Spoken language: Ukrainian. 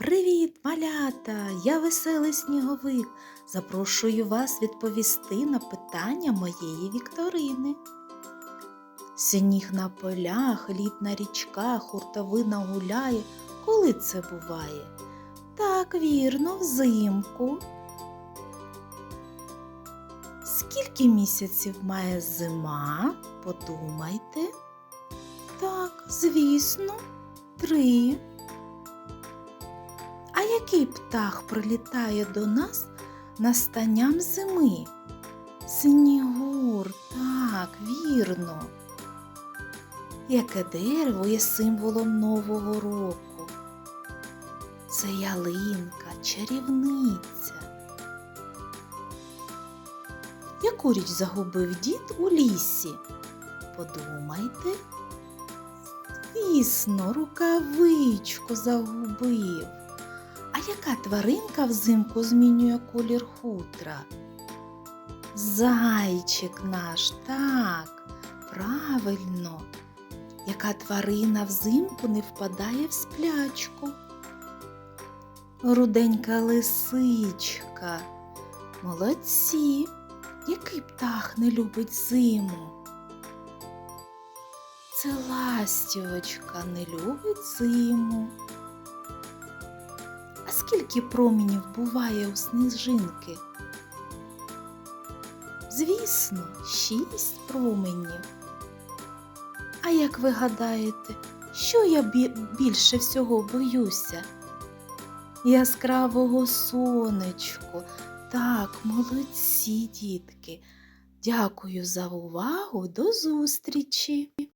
Привіт, малята! Я веселий сніговик. Запрошую вас відповісти на питання моєї вікторини. Сніг на полях, лід на річках, хуртовина гуляє. Коли це буває? Так, вірно, взимку. Скільки місяців має зима? Подумайте. Так, звісно, три. Який птах прилітає до нас настанням зими? Снігур, так, вірно. Яке дерево є символом Нового року? Це ялинка, чарівниця. Яку річ загубив дід у лісі? Подумайте. Звісно, рукавичку загубив. Яка тваринка взимку змінює колір хутра? Зайчик наш, так, правильно. Яка тварина взимку не впадає в сплячку? Руденька лисичка. Молодці. Який птах не любить зиму? Це ластівочка не любить зиму. Скільки променів буває у сніжинки? Звісно, шість променів. А як ви гадаєте, що я більше всього боюся? Яскравого сонечко. Так, молодці, дітки. Дякую за увагу. До зустрічі!